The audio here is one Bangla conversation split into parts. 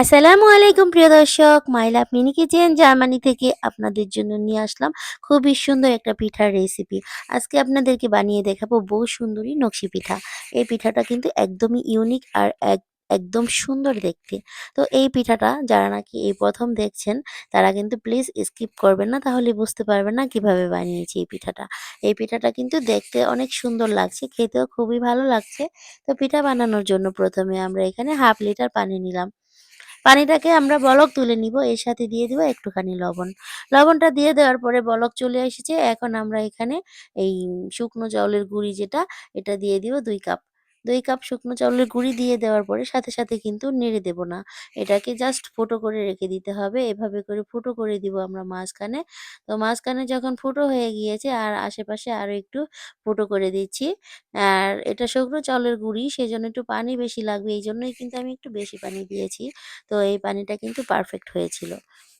আসসালামু আলাইকুম, প্রিয় দর্শক। My love mini kitchen, Germany থেকে আপনাদের জন্য নিয়ে আসলাম খুবই সুন্দর একটা পিঠার রেসিপি। আজকে আপনাদেরকে বানিয়ে দেখাবো বহু সুন্দরী নকশি পিঠা। এই পিঠাটা কিন্তু একদমই ইউনিক আর এক, একদম সুন্দর দেখতে। তো এই পিঠাটা যারা নাকি এই প্রথম দেখছেন, তারা কিন্তু প্লিজ স্কিপ করবেন না, তাহলে বুঝতে পারবেন না কীভাবে বানিয়েছি এই পিঠাটা। এই পিঠাটা কিন্তু দেখতে অনেক সুন্দর লাগছে, খেতেও খুবই ভালো লাগছে। তো পিঠা বানানোর জন্য প্রথমে আমরা এখানে হাফ লিটার পানি নিলাম। পানিটাকে আমরা বলক তুলে নিব, এর সাথে দিয়ে দিব একটুখানি লবণ। লবণটা দিয়ে দেওয়ার পরে বলক চলে এসেছে, এখন আমরা এখানে এই শুকনো চাউলের গুঁড়ি যেটা, এটা দিয়ে দিব দুই কাপ। দুই কাপ শুকনো চাউলের গুঁড়ি দিয়ে দেওয়ার পরে সাথে সাথে কিন্তু নেড়ে দেব না। এটাকে জাস্ট ফুটো করে রেখে দিতে হবে। এভাবে করে ফুটো করে দিব আমরা মাঝখানে। তো মাঝখানে যখন ফুটো হয়ে গিয়েছে আর আশেপাশে আরও একটু ফুটো করে দিচ্ছি। আর এটা শুকনো চাউলের গুঁড়ি সেই জন্য একটু পানি বেশি লাগবে। এই জন্যই কিন্তু আমি একটু বেশি পানি দিয়েছি। তো এই পানিটা কিন্তু পারফেক্ট হয়েছিল।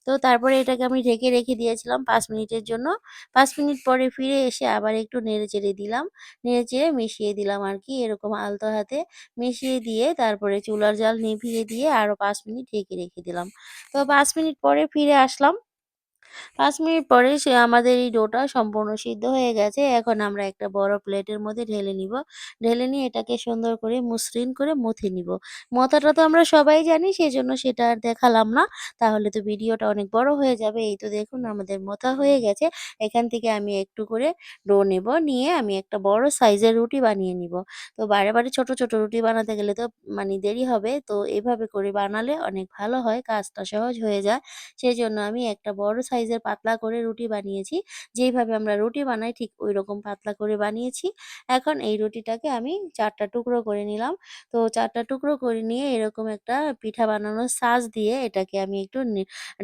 তো তারপরে এটাকে আমি ঢেকে রেখে দিয়েছিলাম পাঁচ মিনিটের জন্য। পাঁচ মিনিট পরে ফিরে এসে আবার একটু নেড়ে চেড়ে দিলাম। নেড়ে চেড়ে মিশিয়ে দিলাম আর কি এরকম আলতো হাতে। মিশিয়ে দিয়ে তারপরে চুলার জাল নিভিয়ে দিয়ে আরও পাঁচ মিনিট ঢেকে রেখে দিলাম। তো পাঁচ মিনিট পরে ফিরে আসলাম। ৫ মিনিট পরে সে আমাদের এই ডোটা সম্পূর্ণ সিদ্ধ হয়ে গেছে। এখন আমরা একটা বড় প্লেটের মধ্যে ঢেলে নিব। ঢেলে নিয়ে এটাকে সুন্দর করে মসৃণ করে মথে নিব। মথাটা তো আমরা সবাই জানি সেজন্য সেটা আর দেখালাম না। তাহলে তো ভিডিওটা অনেক বড় হয়ে যাবে। এই তো দেখুন আমাদের মথা হয়ে গেছে। এখান থেকে আমি একটু করে ডো নেব। নিয়ে আমি একটা বড় সাইজের রুটি বানিয়ে নিব। তো বারে, বারে ছোট, ছোট রুটি বানাতে গেলে তো মানে দেরি হবে। তো এভাবে করে বানালে অনেক ভালো হয়। কাজটা সহজ হয়ে যায়। সেই জন্য আমি একটা বড় সাইজের পাতলা করে রুটি বানিয়েছি। যেইভাবে আমরা রুটি বানাই ঠিক ঐরকম পাতলা করে বানিয়েছি। এখন এই রুটিটাকে আমি চারটা টুকরো করে নিলাম। তো চারটা টুকরো করে নিয়ে এরকম একটা পিঠা বানানোর সাজ দিয়ে এটাকে আমি একটু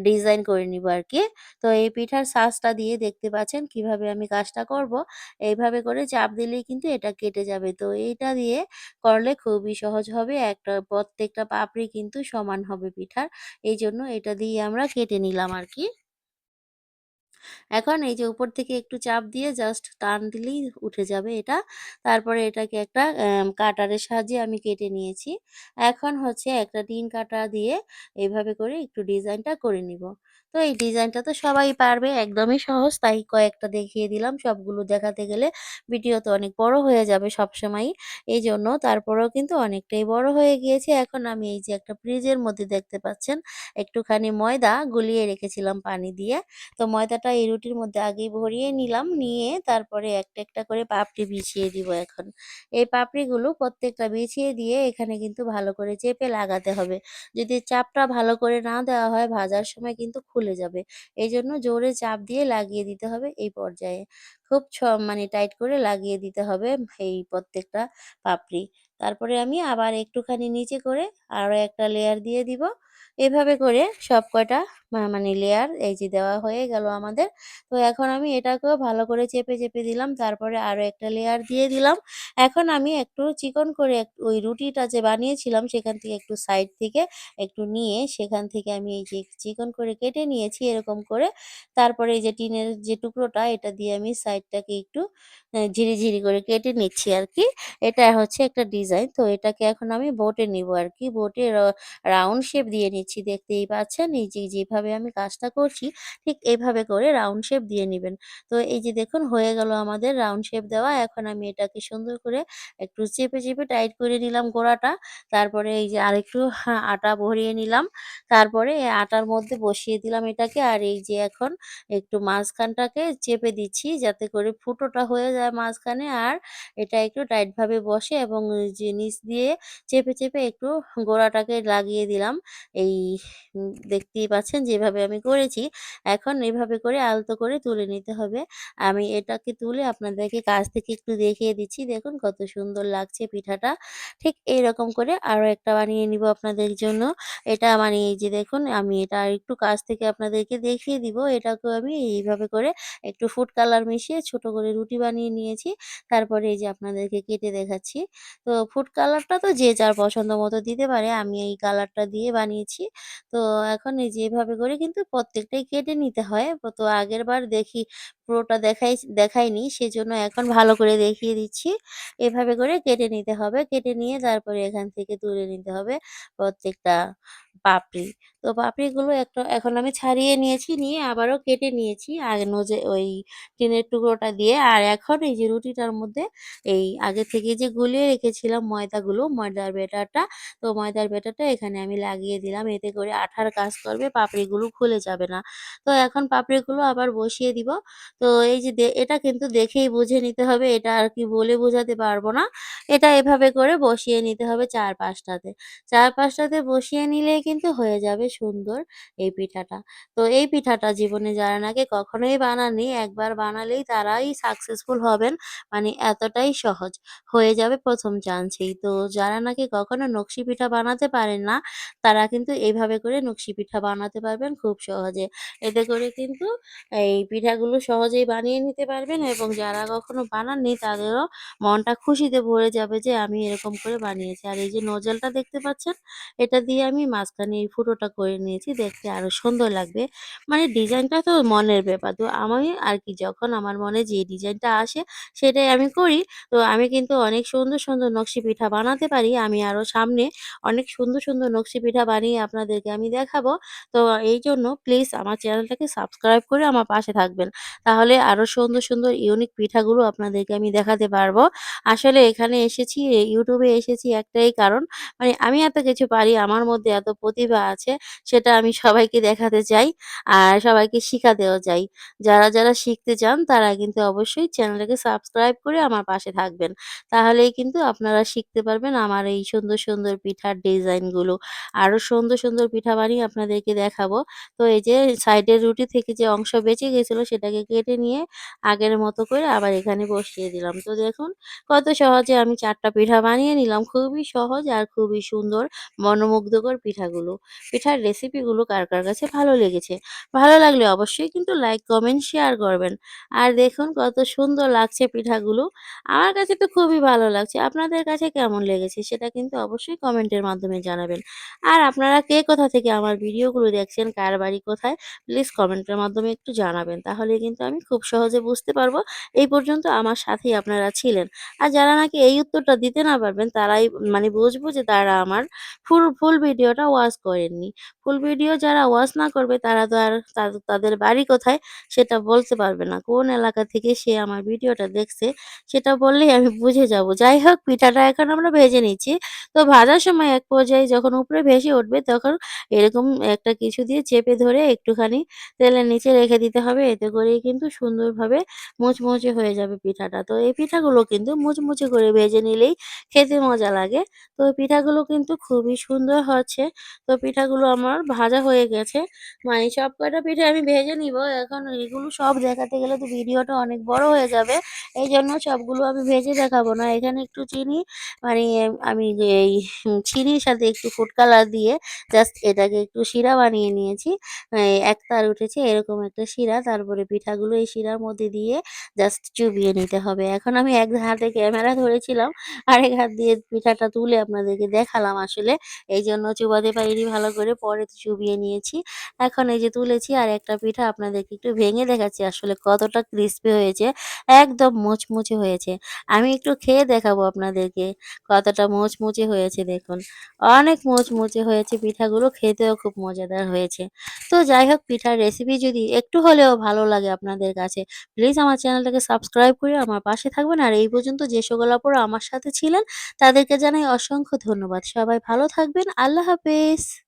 ডিজাইন করে নিব আর কি তো এই পিঠার সাজটা দিয়ে দেখতে পাচ্ছেন কীভাবে আমি কাজটা করব। এইভাবে করে চাপ দিলেই কিন্তু এটা কেটে যাবে। তো এইটা দিয়ে করলে খুবই সহজ হবে। একটা, প্রত্যেকটা পাপড়ি কিন্তু সমান হবে পিঠার। এই জন্য এটা দিয়ে আমরা কেটে নিলাম আরকি। এখন এই যে উপর থেকে একটু চাপ দিয়ে জাস্ট টান দিলেই উঠে যাবে এটা। তারপরে এটাকে একটা কাটারের সাহায্যে আমি কেটে নিয়েছি। এখন হচ্ছে একটা টিন কাটা দিয়ে এভাবে করে একটু ডিজাইনটা করে নিব। তো এই ডিজাইনটা তো সবাই পারবে, একদমই সহজ তাই কয়েকটা দেখিয়ে দিলাম। সবগুলো দেখাতে গেলে ভিডিও তো অনেক বড় হয়ে যাবে সবসময়ই। এইজন্য তারপরেও কিন্তু অনেকটাই বড় হয়ে গিয়েছে। এখন আমি এই যে একটা ফ্রিজের মধ্যে দেখতে পাচ্ছেন, একটুখানি ময়দা গুলিয়ে রেখেছিলাম পানি দিয়ে। তো ময়দাটা এই রুটির মধ্যে আগে ভরিয়ে নিলাম। নিয়ে তারপরে একটা, একটা করে পাপড়ি বিছিয়ে দিব এখন। এই পাপড়িগুলো প্রত্যেকটা বিছিয়ে দিয়ে এখানে কিন্তু ভালো করে চেপে লাগাতে হবে। যদি চাপটা ভালো করে না দেওয়া হয় ভাজার সময় কিন্তু খুলে যাবে। এই জন্য জোরে চাপ দিয়ে লাগিয়ে দিতে হবে এই পর্যায়ে। খুব ছ মানে টাইট করে লাগিয়ে দিতে হবে এই প্রত্যেকটা পাপড়ি। তারপরে আমি আবার একটুখানি নিচে করে আরও একটা লেয়ার দিয়ে দিব। এভাবে করে সব কয়টা মানে লেয়ার এই যে দেওয়া হয়ে গেল আমাদের। তো এখন আমি এটাকেও ভালো করে চেপে, চেপে দিলাম। তারপরে আরও একটা লেয়ার দিয়ে দিলাম। এখন আমি একটু চিকন করে ওই রুটিটা যে বানিয়েছিলাম সেখান থেকে একটু সাইড থেকে একটু নিয়ে সেখান থেকে আমি এই যে চিকন করে কেটে নিয়েছি এরকম করে। তারপরে এই যে টিনের যে টুকরোটা এটা দিয়ে আমি সাইডটাকে একটু অ্যা ঝিরি, করে কেটে নিচ্ছি আর কি এটা হচ্ছে একটা ডিজাইন। তো এটাকে এখন আমি বোটে নিব আর কি বোটে রাউন্ড শেপ দিয়ে নিচ্ছি দেখতেই পাচ্ছেন। এই যে যেভাবে আমি কাজটা করছি ঠিক এভাবে করে রাউন্ড শেপ দিয়ে নিবেন। তো এই যে দেখুন হয়ে গেল আমাদের রাউন্ড শেপ দেওয়া। এখন আমি এটাকে সুন্দর করে একটু চেপে, চেপে টাইট করে নিলাম গোড়াটা। তারপরে এই যে আরেকটু আটা ভরিয়ে নিলাম। তারপরে আটার মধ্যে বসিয়ে দিলাম এটাকে। আর এই যে এখন একটু মাঝখানটাকে চেপে দিচ্ছি যাতে করে ফুটোটা হয়ে যায় মাঝখানে আর এটা একটু টাইট ভাবে বসে এবং যে নিচ দিয়ে চেপে, চেপে একটু গোড়াটাকে লাগিয়ে দিলাম। এই দেখতেই পাচ্ছেন যেভাবে আমি করেছি। এখন এভাবে করে আলতো করে তুলে নিতে হবে। আমি এটাকে তুলে আপনাদেরকে কাছ থেকে একটু দেখিয়ে দিচ্ছি। দেখুন কত সুন্দর লাগছে পিঠাটা। ঠিক এইরকম করে আরও একটা বানিয়ে নিব আপনাদের জন্য। এটা মানে এই যে দেখুন, আমি এটা আরেকটু কাছ থেকে আপনাদেরকে দেখিয়ে দিব। এটাকেও আমি এইভাবে করে একটু ফুড কালার মিশিয়ে ছোট করে রুটি বানিয়ে নিয়েছি। তারপরে এই যে আপনাদেরকে কেটে দেখাচ্ছি। তো ফুড কালারটা তো যে যার পছন্দ মতো দিতে পারে। আমি এই কালারটা দিয়ে বানিয়েছি। তো এখন এই যে এভাবে করে কিন্তু প্রত্যেকটাই কেটে নিতে হয়। তো আগের বার দেখি পুরোটা দেখাই, দেখাইনি সেজন্য এখন ভালো করে দেখিয়ে দিচ্ছি। এভাবে করে কেটে নিতে হবে। কেটে নিয়ে তারপরে এখান থেকে তুলে নিতে হবে প্রত্যেকটা পাপড়ি। তো পাপড়িগুলো একটা এখন আমি ছাড়িয়ে নিয়েছি, নিয়ে আবারও কেটে নিয়েছি। আগে নজে ওই টিনের টুকরোটা দিয়ে। আর এখন এই যে রুটিটার মধ্যে এই আগে থেকে যে গুলিয়ে রেখেছিলাম ময়দাগুলো, ময়দার বেটারটা তো ময়দার বেটারটা এখানে আমি লাগিয়ে দিলাম। এতে করে আঠার কাজ করবে, পাপড়িগুলো খুলে যাবে না। তো এখন পাপড়িগুলো আবার বসিয়ে দিব। তো এই যে এটা কিন্তু দেখেই বুঝে নিতে হবে, এটা আর কি বলে বোঝাতে পারব না। এটা এভাবে করে বসিয়ে নিতে হবে ৪-৫ টাতে। ৪-৫ বসিয়ে নিলেই কিন্তু হয়ে যাবে সুন্দর এই পিঠাটা। তো এই পিঠাটা জীবনে যারা নাকি কখনোই বানাননি, একবার বানালেই তারাই সাকসেসফুল হবেন। মানে এতটাই সহজ। হয়ে যাবে ১ম চান্সেই। তো যারা নাকি কখনো নকশি পিঠা বানাতে পারেন না, তারা কিন্তু এইভাবে করে নকশি পিঠা বানাতে পারবেন খুব সহজে। এতে করে কিন্তু এই পিঠাগুলো সহজেই বানিয়ে নিতে পারবেন এবং যারা কখনো বানাননি তাদেরও মনটা খুশিতে ভরে যাবে যে আমি এরকম করে বানিয়েছি। আর এই যে নোজেলটা দেখতে পাচ্ছেন, এটা দিয়ে আমি মাঝখানে এই ফুটোটা করে নিয়েছি দেখতে আরও সুন্দর লাগবে। মানে ডিজাইনটা তো মনের ব্যাপার। তো আমি আর কি যখন আমার মনে যে ডিজাইনটা আসে সেটাই আমি করি। তো আমি কিন্তু অনেক সুন্দর, সুন্দর নকশি পিঠা বানাতে পারি। আমি আরও সামনে অনেক সুন্দর, সুন্দর নকশি পিঠা বানিয়ে আপনাদেরকে আমি দেখাবো। তো এই জন্য প্লিজ আমার চ্যানেলটাকে সাবস্ক্রাইব করে আমার পাশে থাকবেন। তাহলে আরও সুন্দর, সুন্দর ইউনিক পিঠাগুলো আপনাদেরকে আমি দেখাতে পারব। আসলে এখানে এসেছি ইউটিউবে এসেছি একটাই কারণ, মানে আমি এত কিছু পারি, আমার মধ্যে এত প্রতিভা আছে, সেটা আমি সবাইকে দেখাতে চাই। আর সবাইকে শিখাতেও চাই। যারা, যারা শিখতে চান তারা কিন্তু অবশ্যই চ্যানেলটাকে সাবস্ক্রাইব করে আমার পাশে থাকবেন। তাহলেই কিন্তু আপনারা শিখতে পারবেন আমার এই সুন্দর, সুন্দর পিঠার ডিজাইনগুলো। আরও সুন্দর, সুন্দর পিঠা বানিয়ে আপনাদেরকে দেখাবো। তো এই যে সাইডের রুটি থেকে যে অংশ বেঁচে গেছিল সেটাকে কেটে নিয়ে আগের মতো করে আবার এখানে বসিয়ে দিলাম। তো দেখুন কত সহজে আমি চারটা পিঠা বানিয়ে নিলাম। খুবই সহজ আর খুবই সুন্দর মনোমুগ্ধকর পিঠাগুলো। পিঠার রেসিপিগুলো কার, কার কাছে ভালো লেগেছে? ভালো লাগলে অবশ্যই কিন্তু লাইক, কমেন্ট, শেয়ার করবেন। আর দেখুন কত সুন্দর লাগছে পিঠাগুলো। আমার কাছে তো খুবই ভালো লাগছে। আপনাদের কাছে কেমন লেগেছে সেটা কিন্তু অবশ্যই কমেন্টের মাধ্যমে জানাবেন। আর আপনারা কে কোথা থেকে আমার ভিডিওগুলো দেখছেন, কার বাড়ি কোথায় প্লিজ কমেন্টের মাধ্যমে একটু জানাবেন। তাহলে কিন্তু আমি খুব সহজে বুঝতে পারব এই পর্যন্ত আমার সাথেই আপনারা ছিলেন। আর যারা নাকি এই উত্তরটা দিতে না পারবেন তারাই মানে বুঝব যে তারা আমার ফুল, ফুল ভিডিওটা ওয়াচ করেননি। ফুল ভিডিও যারা ওয়াচ না করবে, তারা তো আর তাদের বাড়ি কোথায় সেটা বলতে পারবে না। কোন এলাকা থেকে সে আমার ভিডিওটা দেখছে সেটা বললেই আমি বুঝে যাব। যাই হোক, পিঠাটা এখন আমরা ভেজে নিচ্ছি। তো ভাজার সময় এক পর্যায়ে যখন উপরে ভেসে উঠবে, তখন এরকম একটা কিছু দিয়ে চেপে ধরে একটুখানি তেলের নিচে রেখে দিতে হবে। এতে করেই কিন্তু সুন্দরভাবে মুচমুচে হয়ে যাবে পিঠাটা। তো এই পিঠাগুলো কিন্তু মুচমুচে করে ভেজে নিলেই খেতে মজা লাগে। তো পিঠাগুলো কিন্তু খুবই সুন্দর হচ্ছে। তো পিঠাগুলো আমার ভাজা হয়ে গেছে। মানে সব কয়টা পিঠা আমি ভেজে নিব এখন এগুলো সব দেখাতে গেলে তো ভিডিওটা অনেক বড় হয়ে যাবে। এই জন্য সবগুলো আমি ভেজে দেখাবো না। এখানে একটু চিনি মানে আমি এই চিনির সাথে একটু ফুড কালার দিয়ে জাস্ট এটাকে একটু শিরা বানিয়ে নিয়েছি। এই এক তার উঠেছে এরকম একটা শিরা। তারপরে পিঠাগুলো এই শিরার মধ্যে দিয়ে জাস্ট চুবিয়ে নিতে হবে। এখন আমি এক হাতে ক্যামেরা ধরেছিলাম, আরেক হাত দিয়ে পিঠাটা তুলে আপনাদেরকে দেখালাম আসলে। এইজন্য চুবাতে পারিনি ভালো করে, পরে চুবিয়ে নিয়েছি। এখন এই যে তুলেছি আর একটা পিঠা আপনাদেরকে একটু ভেঙে দেখাচ্ছি আসলে কতটা ক্রিসপি হয়েছে। একদম মুচমুচে হয়েছে। আমি একটু খেয়ে দেখাবো আপনাদেরকে কতটা মুচমুচে হয়েছে দেখুন। অনেক মোচমুচে হয়েছে পিঠাগুলো, খেতেও খুব মজাদার হয়েছে। তো যাই হোক পিঠার রেসিপি যদি একটু হলেও ভালো লাগে আপনাদের কাছে, প্লিজ আমার চ্যানেলটাকে সাবস্ক্রাইব করে আমার পাশে থাকবেন। আর এই পর্যন্ত যে সকল আমার সাথে ছিলেন তাদেরকে জানাই অসংখ্য ধন্যবাদ। সবাই ভালো থাকবেন। আল্লাহ হাফেজ। Peace.